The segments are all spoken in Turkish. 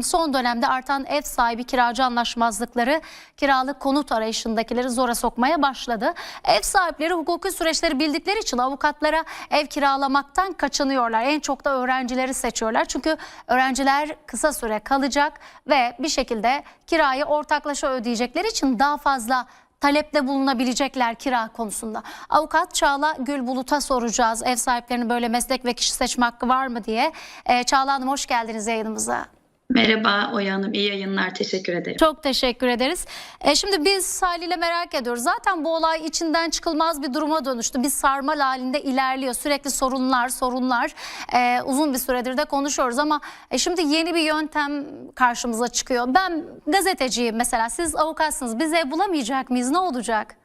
Son dönemde artan ev sahibi kiracı anlaşmazlıkları kiralık konut arayışındakileri zora sokmaya başladı. Ev sahipleri hukuki süreçleri bildikleri için avukatlara ev kiralamaktan kaçınıyorlar. En çok da öğrencileri seçiyorlar. Çünkü öğrenciler kısa süre kalacak ve bir şekilde kirayı ortaklaşa ödeyecekleri için daha fazla talepte bulunabilecekler kira konusunda. Avukat Çağla Gül Bulut'a soracağız. Ev sahiplerinin böyle meslek ve kişi seçme hakkı var mı diye. Ee, Çağla Hanım hoş geldiniz yayınımıza. Merhaba Oya Hanım, iyi yayınlar. Teşekkür ederim. Çok teşekkür ederiz. E, şimdi biz haliyle merak ediyoruz. Zaten bu olay içinden çıkılmaz bir duruma dönüştü. Bir sarmal halinde ilerliyor. Sürekli sorunlar, sorunlar. E, uzun bir süredir de konuşuyoruz ama e, şimdi yeni bir yöntem karşımıza çıkıyor. Ben gazeteciyim mesela. Siz avukatsınız. Biz ev bulamayacak mıyız? Ne olacak?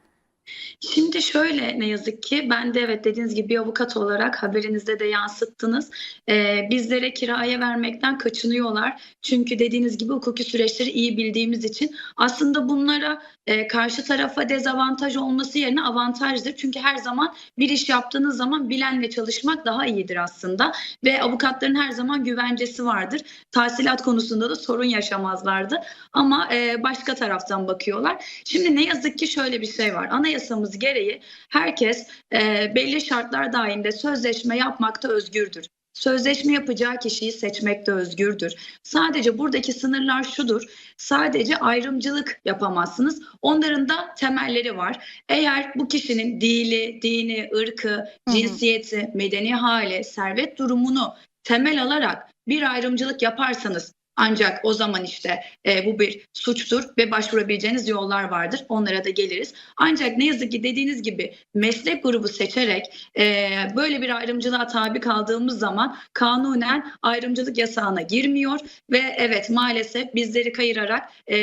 Şimdi şöyle ne yazık ki ben de evet dediğiniz gibi bir avukat olarak haberinizde de yansıttınız. Ee, bizlere kiraya vermekten kaçınıyorlar. Çünkü dediğiniz gibi hukuki süreçleri iyi bildiğimiz için aslında bunlara e, karşı tarafa dezavantaj olması yerine avantajdır. Çünkü her zaman bir iş yaptığınız zaman bilenle çalışmak daha iyidir aslında. Ve avukatların her zaman güvencesi vardır. Tahsilat konusunda da sorun yaşamazlardı. Ama e, başka taraftan bakıyorlar. Şimdi ne yazık ki şöyle bir şey var. Anayasamız gereği herkes e, belli şartlar dahilinde sözleşme yapmakta özgürdür. Sözleşme yapacağı kişiyi seçmekte özgürdür. Sadece buradaki sınırlar şudur. Sadece ayrımcılık yapamazsınız. Onların da temelleri var. Eğer bu kişinin dili, dini, ırkı, cinsiyeti, medeni hali, servet durumunu temel alarak bir ayrımcılık yaparsanız ancak o zaman işte e, bu bir suçtur ve başvurabileceğiniz yollar vardır. Onlara da geliriz. Ancak ne yazık ki dediğiniz gibi meslek grubu seçerek e, böyle bir ayrımcılığa tabi kaldığımız zaman kanunen ayrımcılık yasağına girmiyor ve evet maalesef bizleri kayırarak e,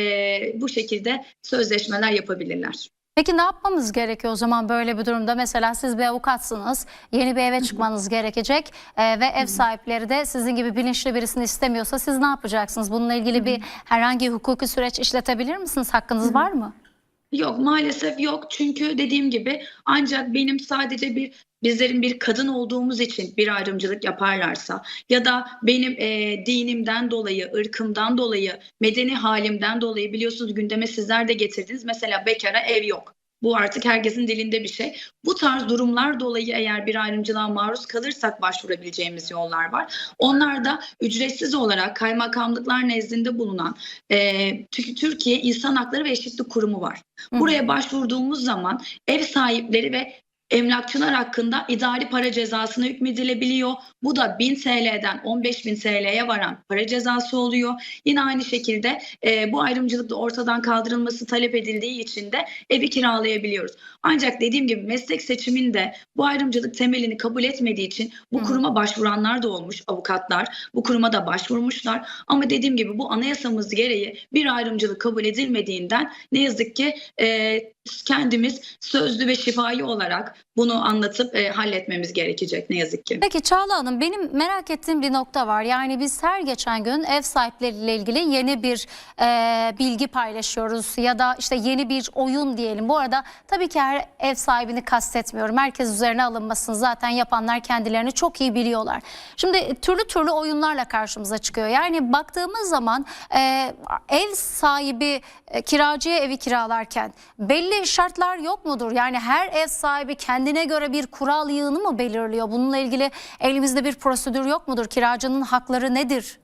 bu şekilde sözleşmeler yapabilirler. Peki ne yapmamız gerekiyor o zaman böyle bir durumda? Mesela siz bir avukatsınız, yeni bir eve çıkmanız gerekecek e, ve ev sahipleri de sizin gibi bilinçli birisini istemiyorsa siz ne yapacaksınız? Bununla ilgili bir herhangi hukuki süreç işletebilir misiniz? Hakkınız var mı? Yok maalesef yok çünkü dediğim gibi ancak benim sadece bir bizlerin bir kadın olduğumuz için bir ayrımcılık yaparlarsa ya da benim e, dinimden dolayı, ırkımdan dolayı, medeni halimden dolayı biliyorsunuz gündeme sizler de getirdiniz. Mesela bekara ev yok. Bu artık herkesin dilinde bir şey. Bu tarz durumlar dolayı eğer bir ayrımcılığa maruz kalırsak başvurabileceğimiz yollar var. Onlar da ücretsiz olarak kaymakamlıklar nezdinde bulunan e, Tü- Türkiye İnsan Hakları ve Eşitlik Kurumu var. Buraya başvurduğumuz zaman ev sahipleri ve emlakçılar hakkında idari para cezasına hükmedilebiliyor. Bu da 1000 TL'den 15.000 TL'ye varan para cezası oluyor. Yine aynı şekilde e, bu ayrımcılık da ortadan kaldırılması talep edildiği için de evi kiralayabiliyoruz. Ancak dediğim gibi meslek seçiminde bu ayrımcılık temelini kabul etmediği için bu kuruma başvuranlar da olmuş avukatlar. Bu kuruma da başvurmuşlar. Ama dediğim gibi bu anayasamız gereği bir ayrımcılık kabul edilmediğinden ne yazık ki e, kendimiz sözlü ve şifai olarak bunu anlatıp e, halletmemiz gerekecek ne yazık ki. Peki Çağla Hanım benim merak ettiğim bir nokta var. Yani biz her geçen gün ev sahipleriyle ilgili yeni bir e, bilgi paylaşıyoruz ya da işte yeni bir oyun diyelim. Bu arada tabii ki her ev sahibini kastetmiyorum. Herkes üzerine alınmasın. Zaten yapanlar kendilerini çok iyi biliyorlar. Şimdi türlü türlü oyunlarla karşımıza çıkıyor. Yani baktığımız zaman e, ev sahibi e, kiracıya evi kiralarken belli şartlar yok mudur? Yani her ev sahibi kendine göre bir kural yığını mı belirliyor? Bununla ilgili elimizde bir prosedür yok mudur? Kiracının hakları nedir?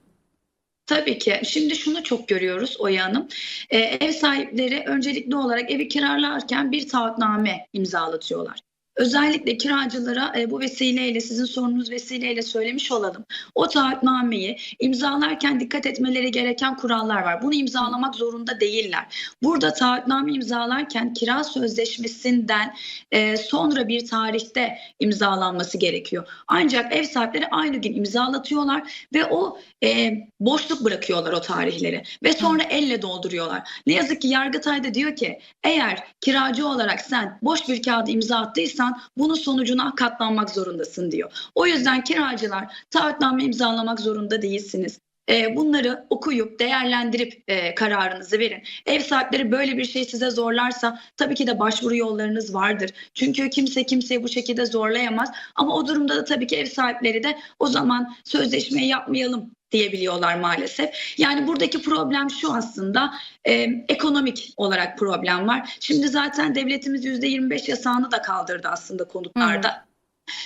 Tabii ki. Şimdi şunu çok görüyoruz Oya Hanım. Ee, ev sahipleri öncelikli olarak evi kiralarken bir taahhütname imzalatıyorlar. Özellikle kiracılara e, bu vesileyle sizin sorunuz vesileyle söylemiş olalım. O taahhütnameyi imzalarken dikkat etmeleri gereken kurallar var. Bunu imzalamak zorunda değiller. Burada taahhütname imzalarken kira sözleşmesinden e, sonra bir tarihte imzalanması gerekiyor. Ancak ev sahipleri aynı gün imzalatıyorlar ve o e, boşluk bırakıyorlar o tarihleri ve sonra elle dolduruyorlar. Ne yazık ki Yargıtay da diyor ki eğer kiracı olarak sen boş bir kağıdı imza attıysan bunun sonucuna katlanmak zorundasın diyor. O yüzden kiracılar taahhütname imzalamak zorunda değilsiniz. E, bunları okuyup değerlendirip e, kararınızı verin. Ev sahipleri böyle bir şey size zorlarsa tabii ki de başvuru yollarınız vardır. Çünkü kimse kimseyi bu şekilde zorlayamaz. Ama o durumda da tabii ki ev sahipleri de o zaman sözleşmeyi yapmayalım diyebiliyorlar maalesef. Yani buradaki problem şu aslında e, ekonomik olarak problem var. Şimdi zaten devletimiz %25 yasağını da kaldırdı aslında konutlarda.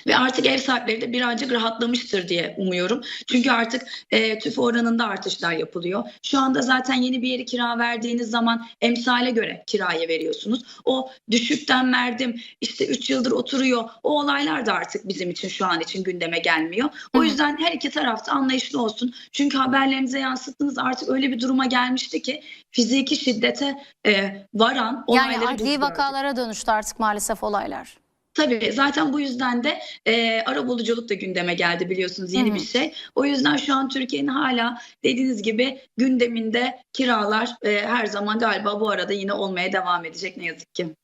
Ve artık ev sahipleri de birazcık rahatlamıştır diye umuyorum. Çünkü artık e, tüfe oranında artışlar yapılıyor. Şu anda zaten yeni bir yeri kira verdiğiniz zaman emsale göre kiraya veriyorsunuz. O düşükten verdim işte 3 yıldır oturuyor. O olaylar da artık bizim için şu an için gündeme gelmiyor. O Hı yüzden her iki tarafta anlayışlı olsun. Çünkü haberlerinize yansıttığınız artık öyle bir duruma gelmişti ki fiziki şiddete e, varan olayları Yani adli vakalara dönüştü artık maalesef olaylar. Tabii zaten bu yüzden de e, arabuluculuk da gündeme geldi biliyorsunuz yeni Hı hı. bir şey. O yüzden şu an Türkiye'nin hala dediğiniz gibi gündeminde kiralar e, her zaman galiba bu arada yine olmaya devam edecek ne yazık ki.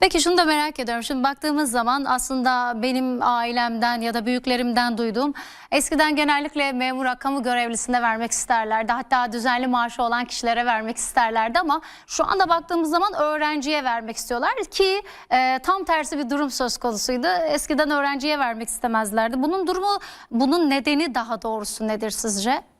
Peki şunu da merak ediyorum. Şimdi baktığımız zaman aslında benim ailemden ya da büyüklerimden duyduğum eskiden genellikle memur kamu görevlisine vermek isterlerdi. Hatta düzenli maaşı olan kişilere vermek isterlerdi ama şu anda baktığımız zaman öğrenciye vermek istiyorlar ki e, tam tersi bir durum söz konusuydu. Eskiden öğrenciye vermek istemezlerdi. Bunun durumu, bunun nedeni daha doğrusu nedir sizce?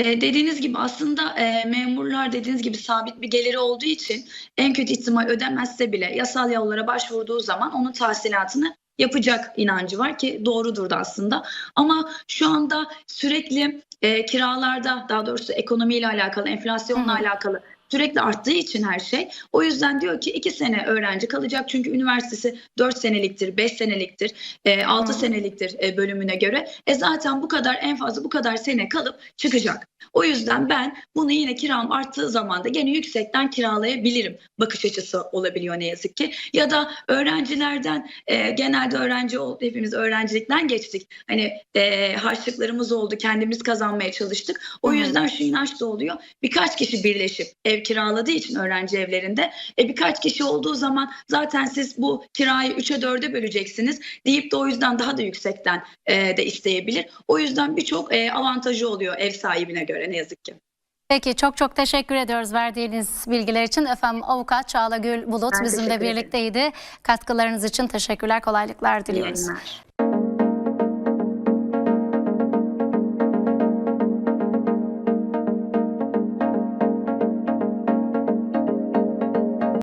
E, dediğiniz gibi aslında e, memurlar dediğiniz gibi sabit bir geliri olduğu için en kötü ihtimal ödemezse bile yasal yollara başvurduğu zaman onun tahsilatını yapacak inancı var ki doğrudur da aslında. Ama şu anda sürekli e, kiralarda daha doğrusu ekonomiyle alakalı, enflasyonla hı. alakalı sürekli arttığı için her şey. O yüzden diyor ki iki sene öğrenci kalacak çünkü üniversitesi 4 seneliktir, 5 seneliktir, e, 6 Hı. seneliktir e, bölümüne göre. E zaten bu kadar en fazla bu kadar sene kalıp çıkacak. O yüzden ben bunu yine kiram arttığı zaman da gene yüksekten kiralayabilirim bakış açısı olabiliyor ne yazık ki. Ya da öğrencilerden e, genelde öğrenci ol, hepimiz öğrencilikten geçtik. Hani e, harçlıklarımız oldu kendimiz kazanmaya çalıştık. O yüzden şu inanç da oluyor. Birkaç kişi birleşip ev kiraladığı için öğrenci evlerinde e, birkaç kişi olduğu zaman zaten siz bu kirayı 3'e 4'e böleceksiniz deyip de o yüzden daha da yüksekten e, de isteyebilir. O yüzden birçok e, avantajı oluyor ev sahibine göre ne yazık ki. Peki çok çok teşekkür ediyoruz verdiğiniz bilgiler için. Efendim avukat Çağla Gül Bulut Ben bizimle birlikteydi. Katkılarınız için teşekkürler, kolaylıklar İyi diliyoruz. yayınlar.